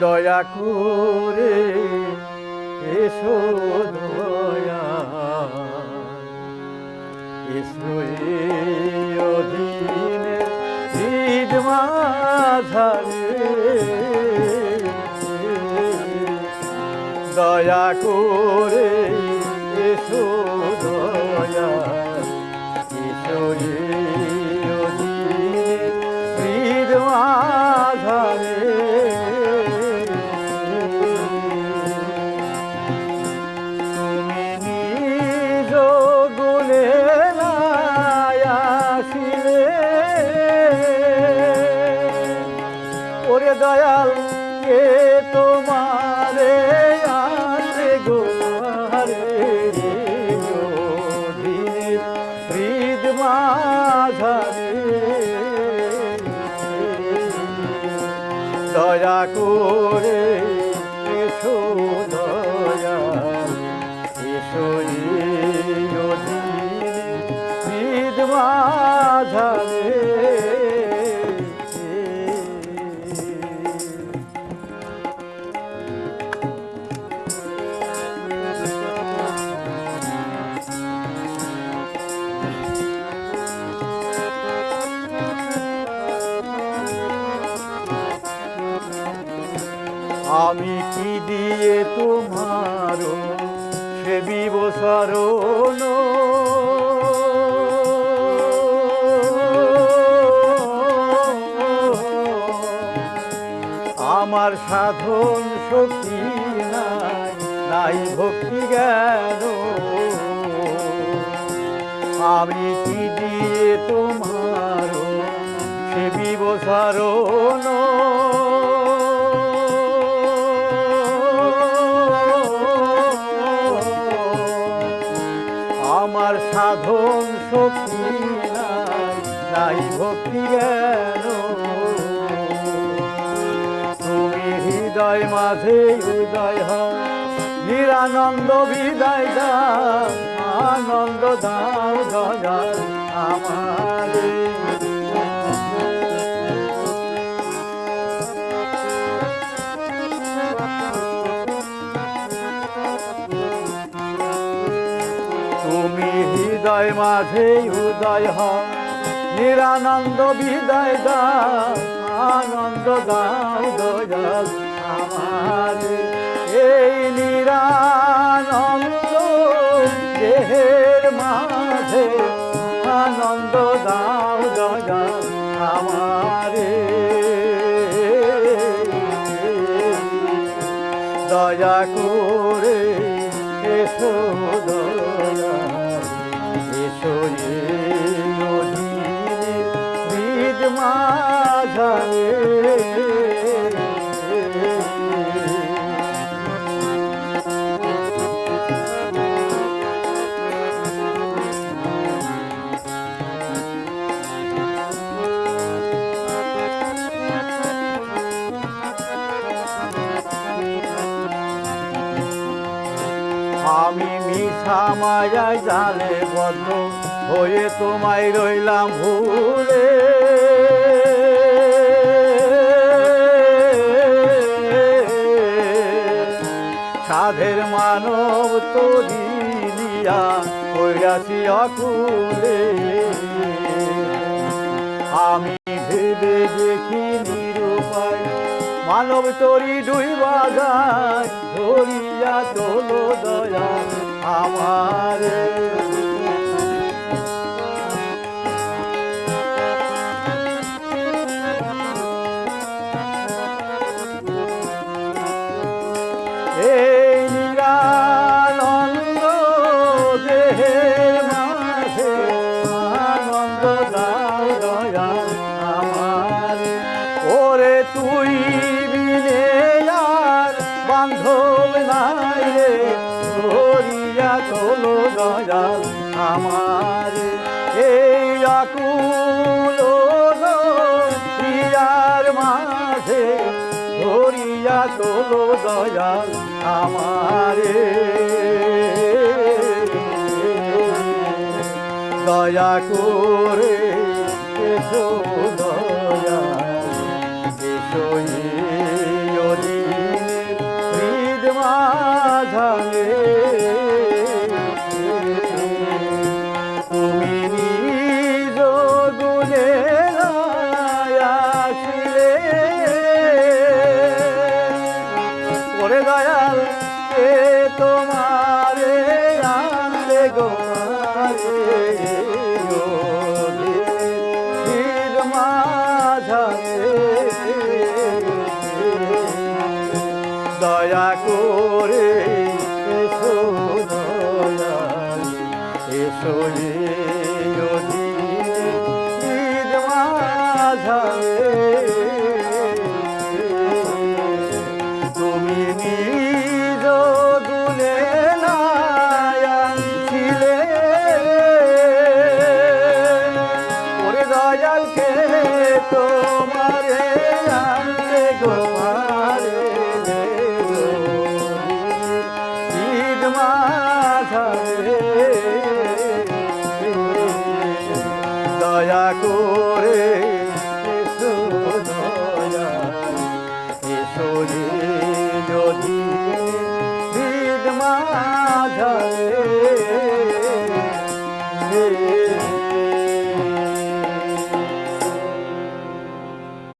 দয়া করে এসো দয়া। এসো অধীনে হৃদ মাঝারে। দয়া করে এসো করে এসো। আমি কি দিয়ে তোমার সে বিবসরণ? আমার সাধন শক্তি নাই ভক্তি জ্ঞান। আমি কি দিয়ে তোমার সে বিবসরণ? সাধন শক্তি নাই ভক্তি তুমি হৃদয় মাঝে উদয় হয় নিরানন্দ বিদায় দা আনন্দ দাও দয়া আমারে মাঝে উদয় হয়। নিরানন্দ বিদায় দাও, আনন্দ আমার এই নিরানন্দ দেহের মাঝে আনন্দ আমারে দয়া করে এসো দয়া আমি মিঠা মায়ায় জালে বদ্ধ হয়ে তোমায় রইলাম ভুলে। সাধের মানব তরি নিয়া কইরাছি অকুলে। আমি ভেবে দেখি নিরুপায়, মানব তরি দুই বাজায় ধরিয়া তোলো দয়া আমার। তোলো দয়াল আমার। এই আকুল প্রিয়ার মাঝে ধরিয়া তোলো দয়াল আমারে। দয়া করে এসো মাঝারে দয়া করে এসো দয়াল এসো যদি ঈদ তোমারে আনতে গোমারে ঈদ মাঝারে দয়া করে এসো